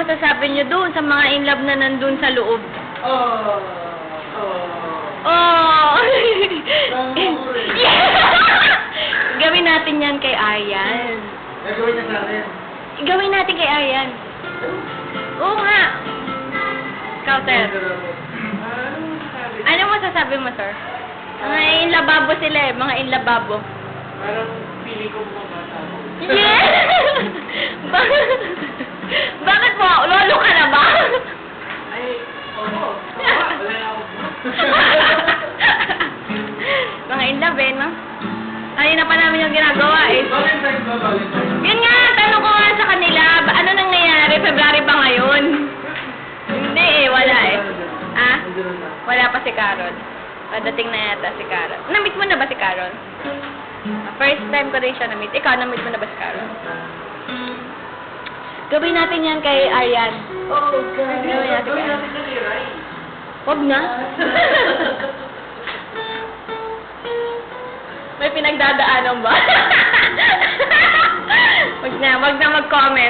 masasabi niyo doon sa mga in love na nandun sa loob? Oh. Oh. Oh! Gawin natin yan kay Aryan. Gagawin niya sa akin. Gawin natin kay Aryan. Oo nga. Sir. Ano? Ano masasabi mo, sir? Mga inlababo sila eh. Mga inlababo. Parang feeling ko mga bata. Yeah! Ba- Bakit mo? Lolo ka na ba? Ay, oo. Tama, Wala na. Mga inlove eh, no? Kanina pa namin yung ginagawa eh. Valentine's ba? Valentine's? Yun nga, tanong ko nga sa kanila, ba, ano nangyayari? February pa ngayon? Hindi eh, wala eh. Ah? Na. Wala pa si Carol. Padating na yata si Carol. Na-meet mo na ba si Carol? First time ko rin siya na-meet. Ikaw, na-meet mo na ba si Carol? Gawin natin yan kay Arian. Oh, God. Gawin natin Gawin kaya. natin sa liray. Huwag na. May pinagdadaanan ba? wag na, wag na mag-comment.